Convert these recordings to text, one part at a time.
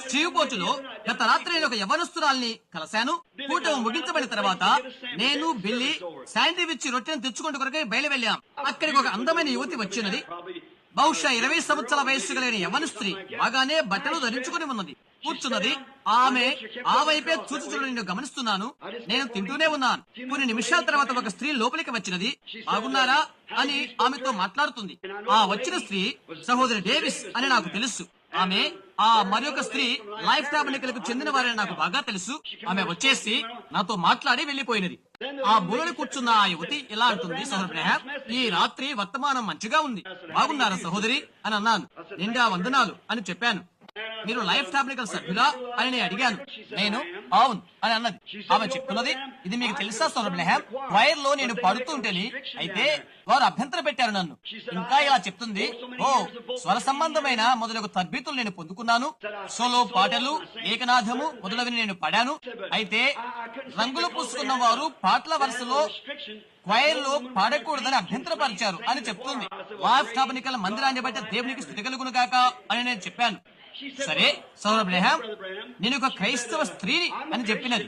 Steve గత రాత్రి నేను ఒక యవనస్తురాల్ని కలిశాను. కూటమి ముగించబడిన తర్వాత నేను బిల్లి శాండ్విచ్ రొట్టెను తెచ్చుకుంటూ కొరకై బయలు వెళ్ళాం అక్కడికి ఒక అందమైన యువతి వచ్చినది. బహుశా ఇరవై సంవత్సరాల వయస్సు కలిగిన యవన స్త్రీ బాగానే బట్టలు ధరించుకుని ఉన్నది. కూర్చున్నది. ఆమె ఆ వైపే చూచుచుడు నేను గమనిస్తున్నాను. నేను తింటూనే ఉన్నాను. కొన్ని నిమిషాల తర్వాత ఒక స్త్రీ లోపలికి వచ్చినది. బాగున్నారా? అని ఆమెతో మాట్లాడుతుంది. ఆ వచ్చిన స్త్రీ సహోదరి డేవిస్ అని నాకు తెలుసు. ఆమె ఆ మరొక స్త్రీ లైఫ్ టాబ్లికలకు చెందిన వారని నాకు బాగా తెలుసు. ఆమె వచ్చేసి నాతో మాట్లాడి వెళ్ళిపోయినది ఆ మూలని కూర్చున్న ఆ యువతి ఇలా అంటుంది సహోదరు ఈ రాత్రి వర్తమానం మంచిగా ఉంది. బాగున్నారా సహోదరి? అని అన్నాను. నిండా వందనాలు అని చెప్పాను. మీరు లైఫ్ టాబ్లికల్ సభ్యులా అని నేను అడిగాను. నేను అవును అని అన్నది. ఆమె చెప్తున్నది ఇది మీకు తెలుసా సోదరు వైర్లో నేను పడుతుంటేని అయితే వారు అభ్యంతర పెట్టారు నన్ను. ఇంకా ఇలా చెప్తుంది ఓ స్వర సంబంధమైన మొదలగు తద్బీతులు నేను పొందుకున్నాను. సోలో పాటలు ఏకనాథము మొదలవి నేను పడాను. అయితే రంగులు పూసుకున్న వారు పాటల వరుసలో క్వైర్లో పాడకూడదని అభ్యంతరపరిచారు అని చెప్తుంది. లైఫ్ మందిరాన్ని బట్టి దేవునికి స్థితి కలుగును కాక అని నేను చెప్పాను. సరే సోదర బ్రహాం నేను ఒక క్రైస్తవ స్త్రీని అని చెప్పినది.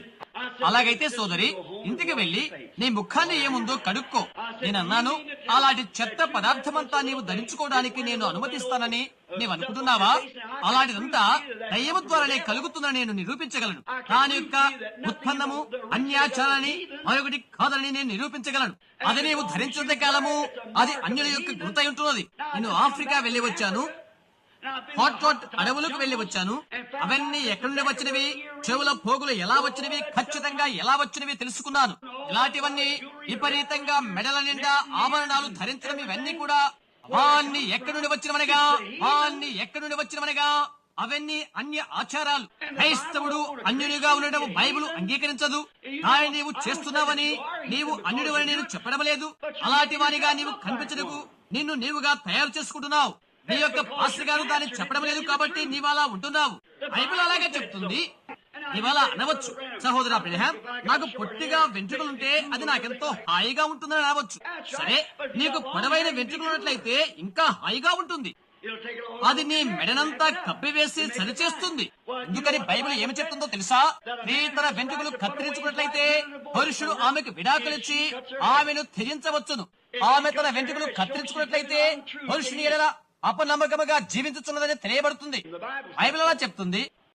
అలాగైతే సోదరి ఇంటికి వెళ్ళి నీ ముఖాన్ని ఏముందో కడుక్కో. నేను అన్నాను అలాంటి చెత్త పదార్థమంతా నీవు ధరించుకోవడానికి నేను అనుమతిస్తానని నీవు అనుకుంటున్నావా? అలాంటిదంతా దయ్యము ద్వారానే కలుగుతుందని నేను నిరూపించగలను. దాని యొక్క ఉత్పన్నము అన్యాచారాన్ని మరొకటి కాదని నేను నిరూపించగలను. అది నీవు ధరించినంత కాలము అది అన్యుల యొక్క గుర్తై ఉంటున్నది. నేను ఆఫ్రికా వెళ్ళి వచ్చాను. హాట్ హాట్ అడవులకు వెళ్ళి వచ్చాను. అవన్నీ ఎక్కడి నుండి వచ్చినవి? చెవుల పోగులు ఎలా వచ్చినవి? ఖచ్చితంగా ఎలా వచ్చినవి తెలుసుకున్నాను. ఇలాంటివన్నీ విపరీతంగా మెడల నిండా ఆభరణాలు ధరించడం ఇవన్నీ కూడా వాన్ని ఎక్కడి నుండి వచ్చినవనగా? వాన్ని ఎక్కడి నుండి వచ్చినవనగా? అవన్నీ అన్య ఆచారాలు. క్రైస్తవుడు అన్యునిగా ఉండడం బైబిల్ అంగీకరించదు. దాన్ని నీవు చేస్తున్నావని నీవు అన్యుడివని నేను చెప్పడం లేదు. అలాంటి వారిగా నీవు కనిపించడకు నిన్ను నీవుగా తయారు చేసుకుంటున్నావు. నీ యొక్క పాస్టర్ గారు దాన్ని చెప్పడం లేదు కాబట్టి నీవు ఉంటున్నావు. బైబిల్ అలాగే చెప్తుంది. ఇవాళ అనవచ్చు. సహోదర అబ్రహాం నాకు పొట్టిగా వెంట్రుకలుంటే అది నాకెంతో హాయిగా ఉంటుందని అనవచ్చు. సరే నీకు పొడవైన వెంట్రుకలు ఉన్నట్లయితే ఇంకా హాయిగా ఉంటుంది. అది నీ మెడనంతా కప్పివేసి సరిచేస్తుంది. ఎందుకని బైబిల్ ఏమి చెప్తుందో తెలుసా? నీ తన వెంట్రుకలు కత్తిరించుకున్నట్లయితే పురుషుడు ఆమెకు విడాకులిచ్చి ఆమెను త్యజించవచ్చును. ఆమె తన వెంట్రుకలు కత్తిరించుకున్నట్లయితే పురుషుని ఎడల అపనమ్మకముగా జీవించుతున్నదని తెలియబడుతుంది. బైబిల్ అలా చెప్తుంది.